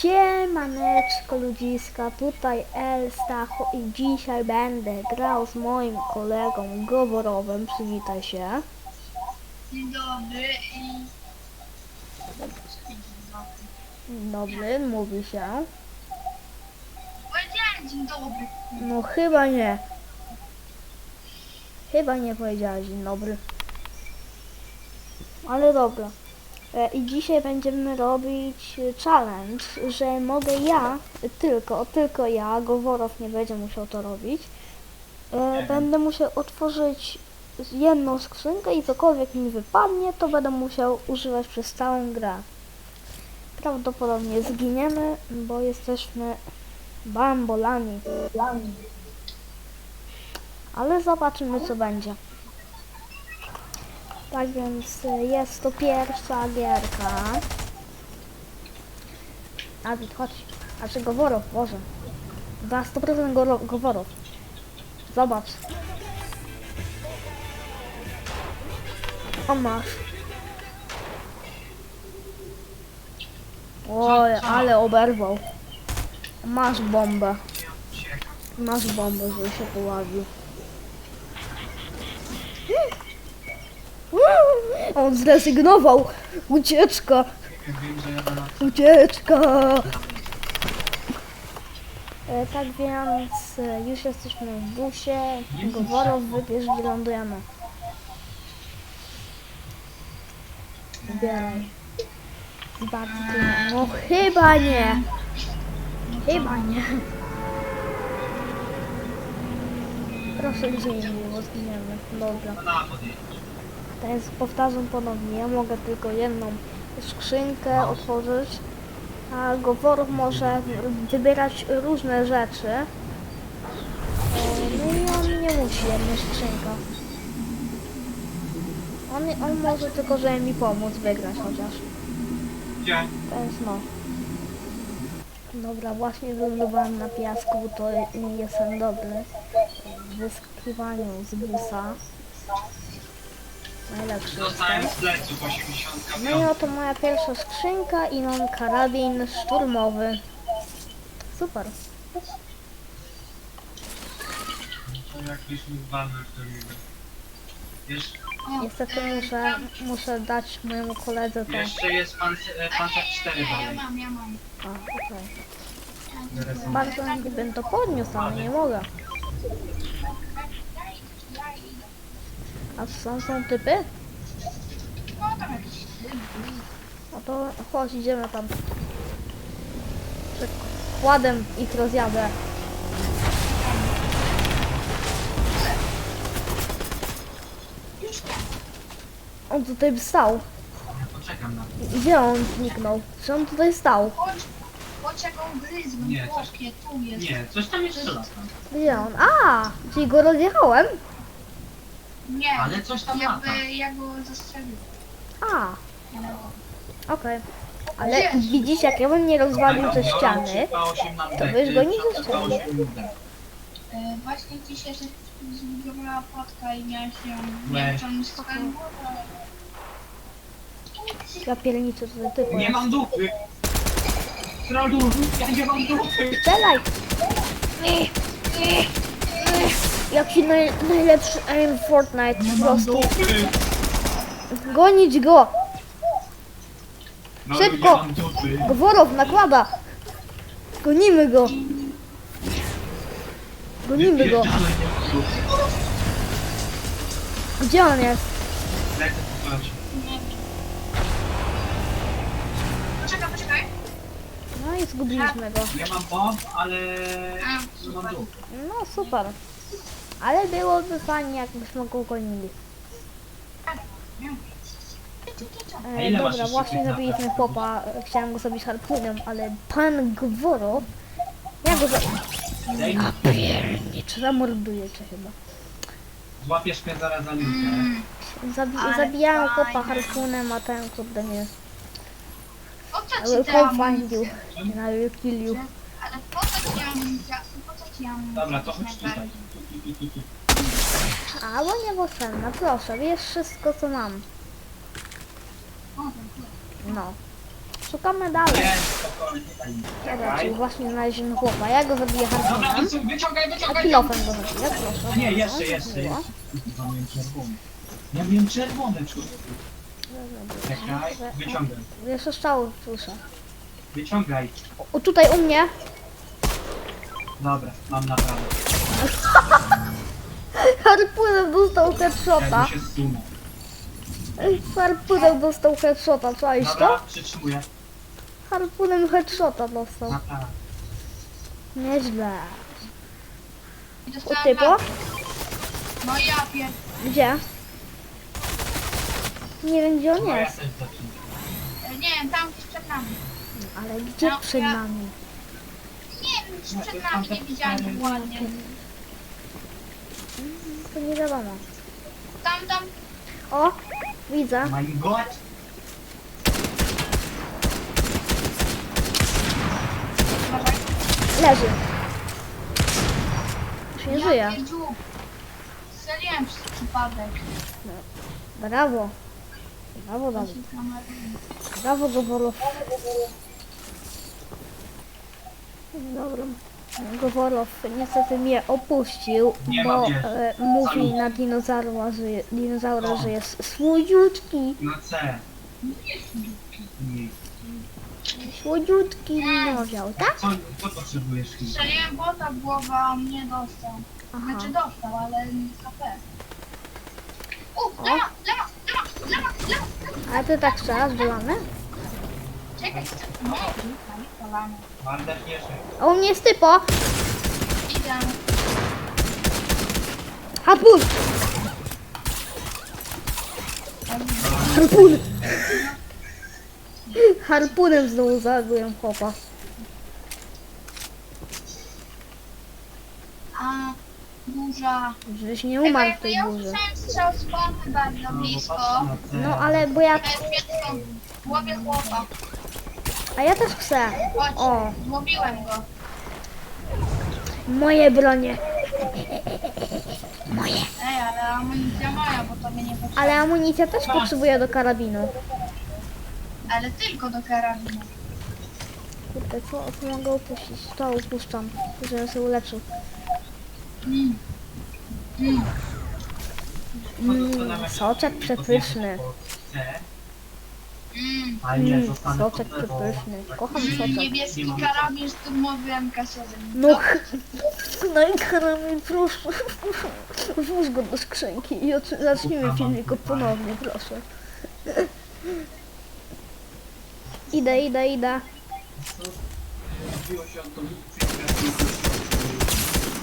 Siemaneczko ludziska, tutaj El Stacho i dzisiaj będę grał z moim kolegą Goworowem, przywitaj się. Dzień dobry i... Dobry, mówi się. Powiedziałem dzień dobry. No chyba nie. Chyba nie powiedziałeś dzień dobry. Ale dobra. E, I dzisiaj będziemy robić e, challenge, że mogę ja, tylko, tylko ja, Goworow nie będzie musiał to robić. E, będę musiał otworzyć jedną skrzynkę i cokolwiek mi wypadnie, to będę musiał używać przez całą grę. Prawdopodobnie zginiemy, bo jesteśmy bambolami. Ale zobaczymy co będzie. Tak więc y, jest to pierwsza gierka. Dawid, chodź. A czy Goworow, Boże. Na 100% Goro- Goworow. Zobacz. O masz. Oj, ale oberwał. Masz bombę. Masz bombę, żeby się poławił. On zrezygnował. Ucieczka. Ucieczka. E, tak więc e, już jesteśmy w busie. Goworow wybierz, gdzie lądujemy. Wybieraj. No chyba nie. Chyba nie. Proszę gdzie indziej, bo zginiemy. Dobra. Teraz powtarzam ponownie, ja mogę tylko jedną skrzynkę otworzyć, a Goworów może wybierać różne rzeczy. E, No i on nie musi jednej skrzynka. On, on może tylko, żeby mi pomóc wygrać chociaż. Więc no. Dobra, właśnie wylądowałem na piasku, to nie jestem dobry w wyskakiwaniu z busa. Najlepszy Dostałem jestem. z pleców 85. No i oto moja pierwsza skrzynka i mam karabin szturmowy. Super. To jakiś mi walny wtedy. Jeszcze, Niestety muszę, muszę dać mojemu koledze to. jeszcze jest pan, e, pancerz 4 Ja dalej. mam, ja mam. A, okej. Bardzo gdybym to podniósł, ale nie mogę. A są, są typy? No tam. No to chodź, idziemy tam. Przykładem ich rozjadę. On tutaj stał. Poczekam na to. Gdzie on zniknął? Czy on tutaj stał? Chodź, chodź jak on gryzł. Nie, coś- Chłopie, tu jest. Nie, coś tam jeszcze raz tam. Gdzie on? A, czyli go rozjechałem? Nie, Ale coś tam lata. jakby ja go zastrzelił. A, No. okej. Ale widzisz, jak ja bym nie rozwalił te ściany, to byś go nie zestrzelił. E, właśnie dzisiaj się zbudowała płatka i miałeś ją... Nie wiem, czy on ja pierniczę tutaj typu. Nie mam dupy! Trolu, ja nie mam dupy! Strzelaj! Jaki naj, najlepszy aim Fortnite, po prostu. dupy! Gonić go! No, Szybko! Nie mam dupy! Gworow nakłada! Gonimy go! Gonimy go! Wypierdalaj, nie mam dupy. Gdzie on jest? Lecę. Poczekaj, poczekaj. No i zgubiliśmy go. Nie mam bomb, ale A, nie mam super. dupy. No super. Ale byłoby fajnie, jakbyśmy go gonili. A E, ile masz dobra, jeszcze właśnie zabiliśmy popa. Chciałem go zabić harpunem, ale pan Gworow... Ja go za... Daj mi, Czy zamorduje cię chyba. złapiesz mnie zaraz za linkę. Mm. Zabi Ale zabijałem fajnie. chłopa harpunem, a ten kurde nie. Po co I will ci te come find you. amunicje? And I will kill you. Ale po co ci amunicja? Dobra, to chodź tutaj. Tu, tu, tu, tu, tu. A, bo niepotrzebna, proszę, wiesz wszystko co mam. O, dziękuję. No. Szukamy dalej. Nie, spokojnie, tutaj. Dobra, czyli Czekaj. właśnie znaleźliśmy chłopa. Ja go zabiję Dobra, harpunem. wyciągaj, wyciągaj, A wyciągaj. kilofem go zabiję, proszę. Nie, jeszcze, jeszcze, Miło. jeszcze. Chyba miałem czerwony. Ja miałem czerwone, człowieku. Czekaj, wyciągaj. Jeszcze strzały słyszę. Wyciągaj. O, tutaj u mnie. Dobra, mam naprawdę. Harpunem dostał headshota. Jakby się zsunął. Harpunem dostał headshota, czaisz to? Dobra, przytrzymuję. Harpunem headshota dostał. Nieźle. I U dostałem typo? na- No ja pier... Gdzie? Nie wiem gdzie on No, ja jest. też e, Nie wiem, tam gdzieś przed nami. Ale gdzie No, przed ja- nami? Nie wiem, czy No, przed nami, nie widziałem dokładnie. To nie wiadomo. Tam, tam, O, widzę. My God. Leży. Już nie Ja żyje. pierdziu. Strzeliłem przez przypadek. Brawo. Brawo, Dawid. Brawo, Goworow. Dobra. Goworow niestety mnie opuścił, Nie ma bo e, mówi na dinozaura, że, dinozaura, że jest słodziutki. Na C. Nie. Słodziutki dinozaur, tak? Co, co potrzebujesz? chwilę? Strzeliłem bota w głowę, a on nie dostał. Aha. Znaczy dostał, ale nie z HP. U, lewa, lewa, lewa, lewa, lewa. A ty tak strzelasz, dolany? Czekaj, nie, nie, Walder nie żyje. A u mnie jest typo. Idę. Harpun! Harpun! Harpunem znowu zabiłem chłopa. A, burza. Żeś nie umarł w Czekaj, tej ja górze. usłyszałem strzał z pompy bardzo No, blisko. No ale bo ja... Łowię chłopa. A ja też chcę. Chodź, O. złowiłem go. Moje bronie. Ej, ale amunicja moja, bo tobie nie potrzeba. Ale amunicja też potrzebuję do karabinu. Ale tylko do karabinu. Kurde, co, co mogę upuścić? To upuszczam, żebym się uleczył. Mm. Mm. Mm, soczek przepyszny. Mm. A nie, Mm, zostanę soczek pod przepyszny. Kocham Mm. soczek. Niebieski karabin szturmowy MK7. No, no i karabin, proszę. Włóż go do skrzynki i zacznijmy filmik ponownie, proszę. Idę, idę, idę. Się.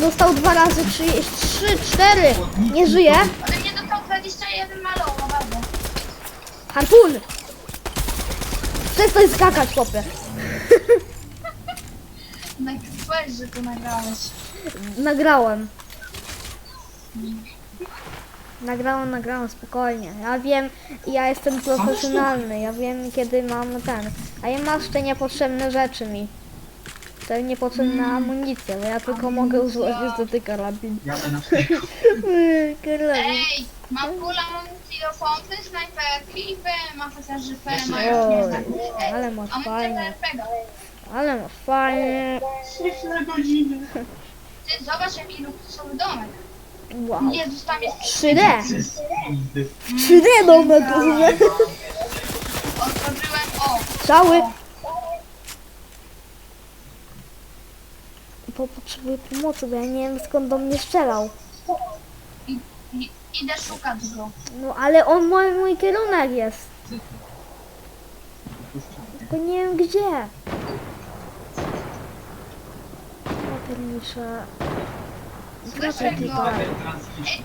Dostał dwa razy, trzy, trzy, cztery. Nie żyje. Ode mnie dostał 21 malą, no bardzo. Harpun! Przestań skakać, chłopie. Weź, że to nagrałeś. Nagrałem. Nagrałem, nagrałem, spokojnie. Ja wiem, ja jestem profesjonalny, ja wiem kiedy mam ten. A ja masz te niepotrzebne rzeczy mi. To niepotrzebna amunicja, bo ja tylko mogę używać niestety karabin. Jadę na Karabin. Ej, mam full amunicji do pompy, snajperki i PM, chociaż że PM Oj, nie tak. ale masz fajnie, RPG. ale masz fajnie. Śliczne godziny. Ty zobacz jaki luksusowy domek. Wow. Jezus, tam jest 3D! Nigdy. 3D domek, rozumiem? Otworzyłem, o, Cały. Bo potrzebuję pomocy, bo ja nie wiem skąd do mnie strzelał. i, i, idę szukać go. No ale on mój, mój kierunek jest. Tylko nie wiem gdzie. Ja pierniczę. Wracaj tutaj.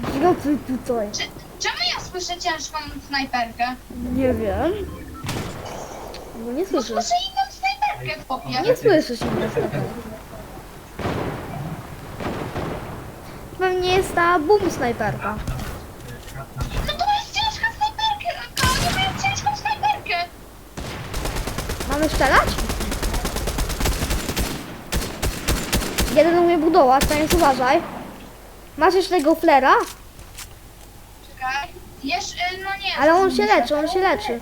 Wracaj tutaj. Czy, czemu ja słyszę ciężką snajperkę? Nie wiem. Bo nie słyszysz. słyszę inną snajperkę w popie. Nie słyszysz mnie wtedy. Pewnie jest ta boom snajperka. No to jest ciężka snajperka! A nie mają ciężką snajperkę! Mamy strzelać? Jeden umie budować, to więc uważaj. Masz jeszcze tego flera? Czekaj. Jeszcze, no nie. Ale on się leczy, on się leczy.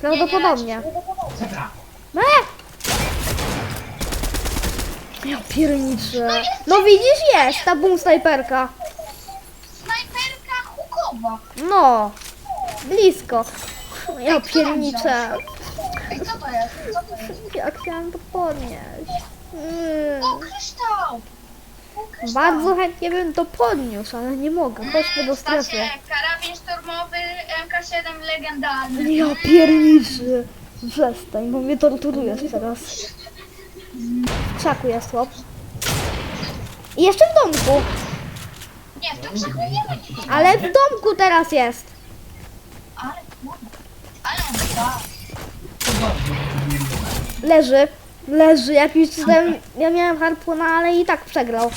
Prawdopodobnie. Zebra. E! Ja pierniczę. No widzisz, jest ta boom snajperka. Snajperka hukowa. No, blisko. Ja pierniczę. Ej, co to jest? Co to jest? Ja chciałam to podnieść. Mm. O, kryształ! O, kryształ. Bardzo chętnie bym to podniósł, ale nie mogę. Chodźmy do strefy. Karabin szturmowy MK7 legendarny. Ja pierniczę. Przestań, bo mnie torturujesz teraz. W krzaku jest chłop. I jeszcze w domku. Nie, w tym krzaku nie ma nic. Ale w domku teraz jest. Ale, ale nie. Leży. Leży. Jakiś cudem. Ja miałem harpuna, ale i tak przegrał.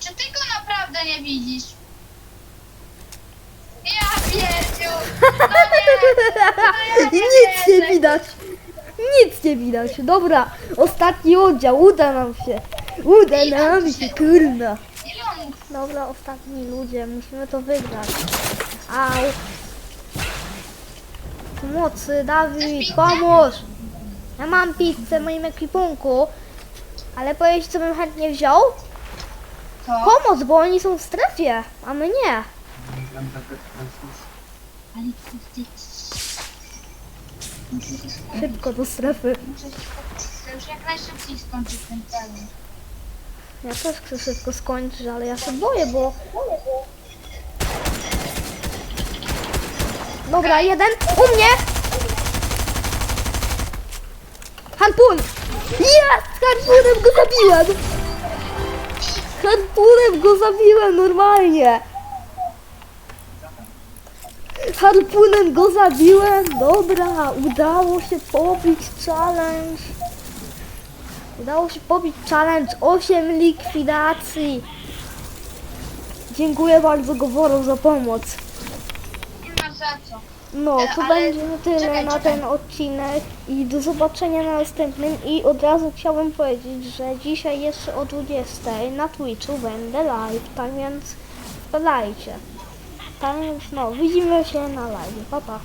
Czy ty go naprawdę nie widzisz? Ja pierdziu! No nie! Nic nie widać. Nic nie widać. Dobra, ostatni oddział. Uda nam się. Uda nam się, kurna. Dobra, ostatni ludzie. Musimy to wygrać. Au. Pomocy, Dawid, pomóż. Ja mam pizzę w moim ekwipunku. Ale powiedz, co bym chętnie wziął? Pomoc, bo oni są w strefie, a my nie. Ale. Szybko do strefy. Muszę się. Już jak najszybciej skończyć ten challenge. Ja też chcę szybko skończyć, ale ja się boję, bo... Dobra, jeden. U mnie! Harpun! Jest! Harpunem go zabiłem! Harpunem go zabiłem normalnie! Harpunem go zabiłem! Dobra, udało się pobić challenge. Udało się pobić challenge 8 likwidacji. Dziękuję bardzo Goworow za pomoc. Nie ma za co. No, E, to ale będzie na tyle czekaj, na czekaj. ten odcinek i do zobaczenia na następnym i od razu chciałbym powiedzieć, że dzisiaj jeszcze o 20 na Twitchu będę live, tak więc wpadajcie. Tak więc no, widzimy się na live. Pa, pa.